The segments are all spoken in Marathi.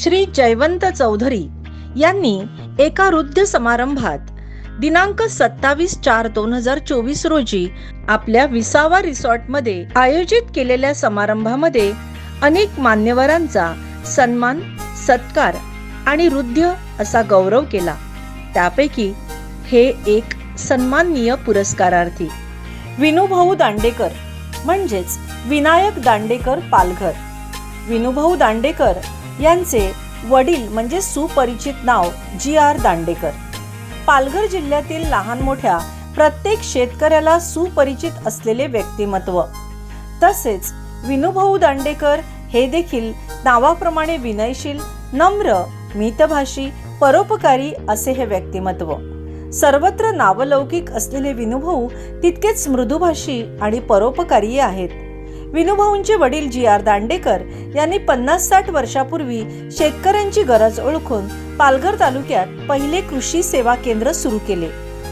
श्री जयवंत चौधरी यांनी एका वृद्ध समारंभात दिनांक सत्तावीस चार दोन हजार चोवीस रोजी आपल्या विसावा रिसॉर्टमध्ये आयोजित केलेल्या समारंभामध्ये अनेक मान्यवरांचा सन्मान सत्कार आणि वृद्ध असा गौरव केला. त्यापैकी हे एक सन्माननीय पुरस्कारार्थी. विनोभाऊ दांडेकर म्हणजेच विनायक दांडेकर पालघर. विनोभाऊ दांडेकर यांचे वडील म्हणजे सुपरिचित नाव जी आर दांडेकर. पालघर जिल्ह्यातील लहान मोठ्या प्रत्येक शेतकऱ्याला सुपरिचित असलेले व्यक्तिमत्व. तसेच विनुभाऊ दांडेकर हे देखील नावाप्रमाणे विनयशील नम्र मितभाषी परोपकारी असे हे व्यक्तिमत्व. सर्वत्र नावलौकिक असलेले विनुभाऊ तितकेच मृदुभाषी आणि परोपकारी आहेत. विनुभाऊंचे वडील जी आर दांडेकर यांनी पन्नास साठ वर्षापूर्वी शेतकऱ्यांची गरज ओळखून पालघर तालुक्यात पहिले कृषी सेवा केंद्र सुरू केले.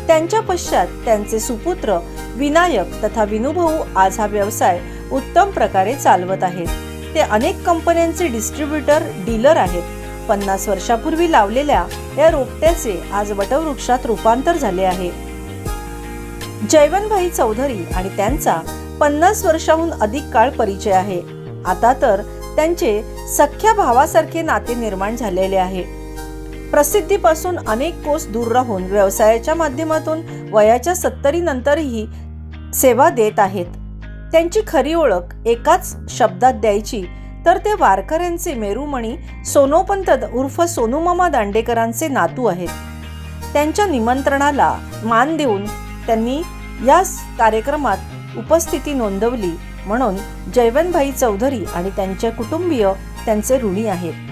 त्यांच्या पश्चात त्यांचे सुपुत्र विनायक तथा विनुभाऊ आज हा व्यवसाय उत्तम प्रकारे चालवत आहेत. ते अनेक कंपन्यांचे डिस्ट्रीब्युटर डीलर आहेत. पन्नास वर्षापूर्वी लावलेल्या या रोपट्याचे आज वटवृक्षात रूपांतर झाले आहे. जयवनभाई चौधरी आणि त्यांचा पन्नास वर्षाहून अधिक काळ परिचय आहे. आता तर त्यांचे सख्या भावासारखे नाते निर्माण झालेले आहे. प्रसिद्धीपासून अनेक कोस दूर राहून व्यवसायाच्या माध्यमातून वयाच्या सत्तरी नंतरही सेवा देत आहेत. त्यांची खरी ओळख एकाच शब्दात द्यायची तर ते वारकऱ्यांचे मेरुमणी सोनोपंत उर्फ सोनूमामा दांडेकरांचे नातू आहेत. त्यांच्या निमंत्रणाला मान देऊन त्यांनी या कार्यक्रमात उपस्थिती नोंदवली म्हणून जयवंतभाई चौधरी आणि त्यांचे कुटुंबीय त्यांचे ऋणी आहेत.